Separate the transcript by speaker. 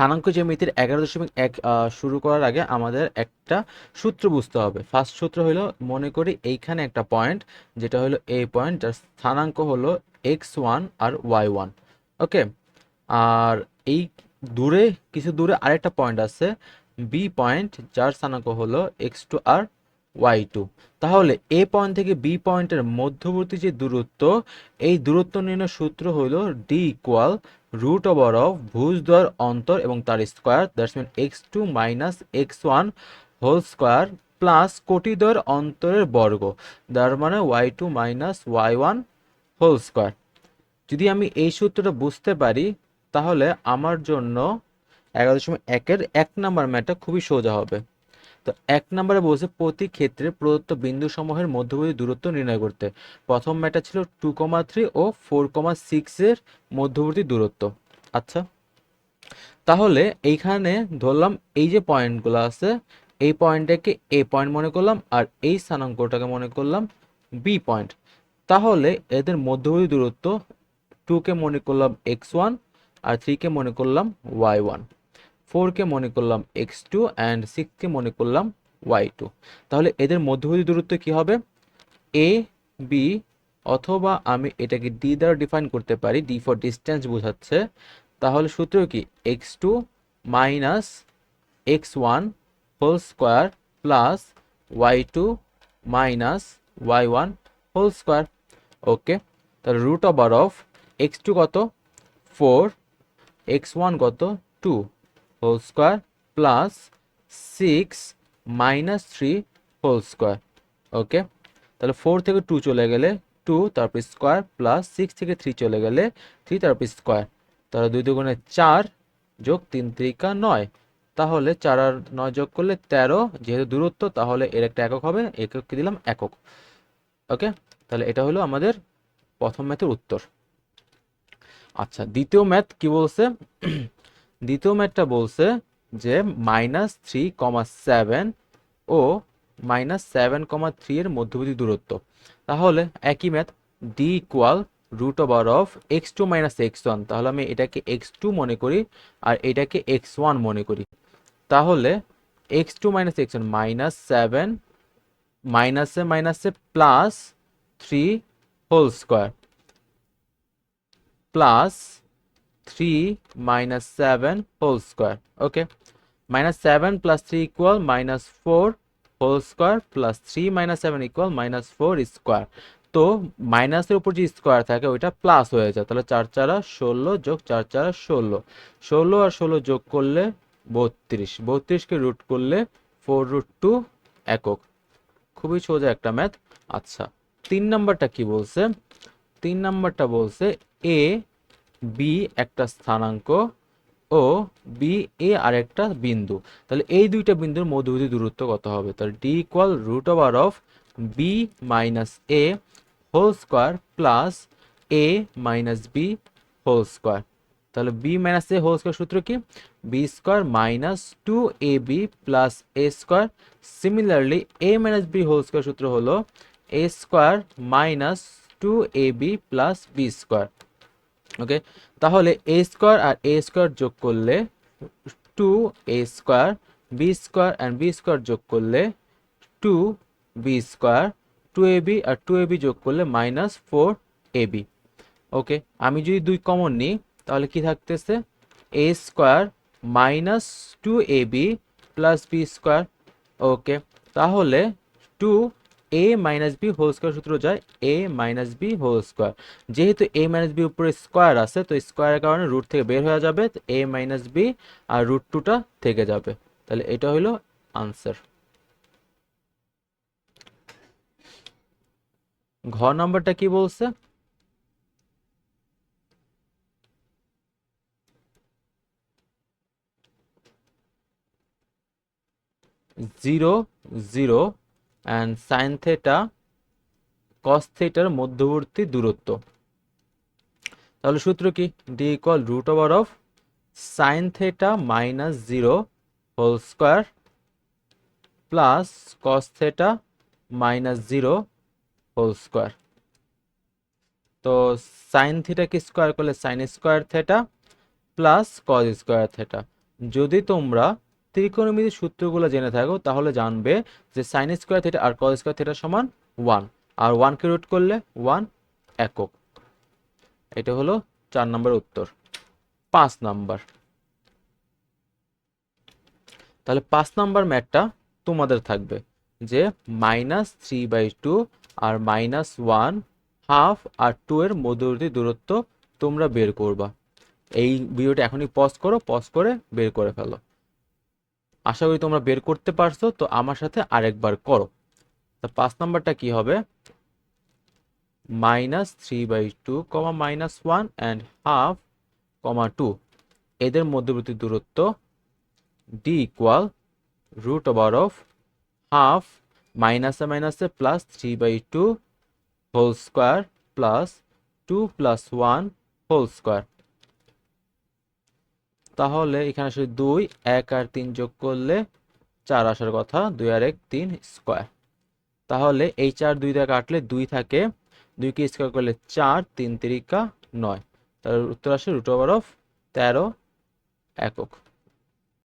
Speaker 1: স্থানাঙ্ক জ্যামিতির এগারো দশমিক এক শুরু করার আগে আমাদের একটা সূত্র বুঝতে হবে। ফার্স্ট সূত্র হলো, মনে করি এইখানে একটা পয়েন্ট যেটা হলো এই পয়েন্ট যার স্থানাঙ্ক হলো এক্স ওয়ান আর ওয়াই ওয়ান ওকে আর এই দূরে, কিছু দূরে আরেকটা পয়েন্ট আছে বি পয়েন্ট যার স্থানাঙ্ক হলো এক্স টু আর ওয়াই টু তাহলে এ পয়েন্ট থেকে বি পয়েন্টের মধ্যবর্তী যে দূরত্ব, এই দূরত্ব নির্ণয় সূত্র হলো D equal root over of ভুজদ্বয়ের অন্তর এবং তার square that's mean X two minus X one whole square plus কোটিদ্বয়ের অন্তরের বর্গ, তার মানে Y two minus Y one whole square যদি আমি এই সূত্রটা বুঝতে পারি, তাহলে আমার জন্য এগারো দশমিক একের এক নাম্বার ম্যাটটা খুবই সোজা হবে। তো এক নম্বরে বলছে প্রতি ক্ষেত্রে প্রদত্ত বিন্দু সমূহের মধ্যবর্তী দূরত্ব নির্ণয় করতে। প্রথম ম্যাটার ছিল টু কমা থ্রি ও ফোর কমা সিক্সের মধ্যবর্তী দূরত্ব। আচ্ছা তাহলে এইখানে ধরলাম এই যে পয়েন্টগুলো আছে, এই পয়েন্টটাকে এ পয়েন্ট মনে করলাম আর এই স্থানাঙ্কটাকে মনে করলাম বি পয়েন্ট। তাহলে এদের মধ্যবর্তী দূরত্ব টুকে মনে করলাম এক্স ওয়ান আর থ্রিকে মনে করলাম ওয়াই ওয়ান ফোরকে মনে করলাম এক্স টু অ্যান্ড সিক্সকে মনে করলাম ওয়াই টু। তাহলে এদের মধ্যবর্তী দূরত্ব কি হবে? এ, বি, অথবা আমি এটাকে ডি দ্বারা ডিফাইন করতে পারি, ডি ফর ডিস্টেন্স বোঝাচ্ছে। তাহলে সূত্র কি? X two minus X one whole square plus Y two minus Y one whole square okay তাহলে root over of X two কত? ফোর, এক্স ওয়ান কত? Two. Whole square plus six minus three whole square okay তাহলে four থেকে two চলে গেলে two তারপর square plus six থেকে three চলে গেলে থ্রি তারপর স্কোয়ার তাহলে দুই দুগুণে চার যোগ তিন ত্রিকা নয়। তাহলে চার আর নয় যোগ করলে তেরো, যেহেতু দূরত্ব, তাহলে এর একটা একক হবে, এককে দিলাম? একক। ওকে তাহলে এটা হলো আমাদের প্রথম ম্যাথের উত্তর। আচ্ছা দ্বিতীয় ম্যাথ কি বলছে? দ্বিতীয় ম্যাথটা বলছে যে মাইনাস থ্রি কমা সেভেন ও মাইনাস সেভেন কমা থ্রি এর মধ্যবর্তী দূরত্ব। তাহলে একই math D equal root over of X two minus X one তাহলে আমি এটাকে এক্স টু মনে করি আর এটাকে এক্স ওয়ান মনে করি। তাহলে X two minus X one minus seven মাইনাসে মাইনাসে plus three whole square plus three minus seven whole square okay minus seven plus three equal minus four whole square plus three minus seven equal minus four square তো মাইনাসের উপর যে square থাকে, ওইটা plus হয়ে যায়। তাহলে চার চারা ষোলো যোগ চার চারা ষোলো। ষোলো আর ষোলো যোগ করলে বত্রিশ। বত্রিশকে রুট করলে ফোর রুট টু একক। খুবই সোজা একটা ম্যাথ আচ্ছা তিন নাম্বারটা কি বলছে? তিন নাম্বারটা বলছে এ বি একটা স্থানাঙ্ক ও বি এ আর একটা বিন্দু। তাহলে এই দুইটা বিন্দুর মধ্যবর্তী দূরত্ব কত হবে? তাহলে D equal root over of B minus A whole square plus A minus B whole square তাহলে B minus A whole square সূত্র কি? B square minus two A B plus A square similarly A minus B whole square সূত্র হলো A square minus two A B plus B square okay তাহলে A square আর A square যোগ করলে two A square B square and B square যোগ করলে two B square two A B R two A B যোগ করলে minus four A B okay আমি যদি দুই কমন নিই, তাহলে কি থাকতেছে? A square minus two A B plus B square okay তাহলে two A minus B whole square সূত্র যায় A minus B whole square যেহেতু এ মাইনাস বি উপরে স্কোয়ার আছে, তো স্কোয়ারের কারণে রুট থেকে বের হয়ে যাবে A minus B R root টুটা থেকে যাবে। তাহলে এটা হলো আনসার ঘ নাম্বারটা কি বলছে? Zero zero and sine theta cos থেটার মধ্যবর্তী দূরত্ব। তাহলে সূত্র কি? D equal root over of sine theta minus zero whole square plus cos theta minus zero whole square তো সাইন থিটাকে স্কোয়ার করলে? Sine square theta plus cos square theta যদি তোমরা ত্রিকোণমিতির সূত্রগুলো জেনে থাকো, তাহলে জানবে যে সাইন স্কোয়ার থিটা আর কস স্কোয়ার থিটা সমান ওয়ান আর ওয়ানকে রুট করলে ওয়ান একক। এটা হলো চার নম্বর উত্তর। পাঁচ নাম্বার। তাহলে পাঁচ নাম্বার ম্যাটটা তোমাদের থাকবে যে মাইনাস থ্রি বাই টু আর মাইনাস ওয়ান হাফ আর টু এর মধ্যবর্তী দূরত্ব তোমরা বের করবা। এই ভিডিওটা এখনই পজ করো পজ করে বের করে ফেলো। আশা করি তোমরা বের করতে পারছ, তো আমার সাথে আরেকবার করো। তা পাঁচ নাম্বারটা কি হবে? Minus three by two comma minus one and half comma two. এদের মধ্যবর্তী দূরত্ব D equal root over of half মাইনাসে মাইনাসে plus three by two whole square plus two plus one whole square তাহলে এখানে আসলে দুই, এক আর তিন যোগ করলে চার আসার কথা, দুই আর এক, তিন স্কোয়ার। তাহলে এই চার দুই দিয়ে কাটলে দুই থাকে দুইকে স্কোয়ার করলে চার, তিন তিরিকা নয়। তার উত্তর আসে রুট ওভার অফ তেরো একক।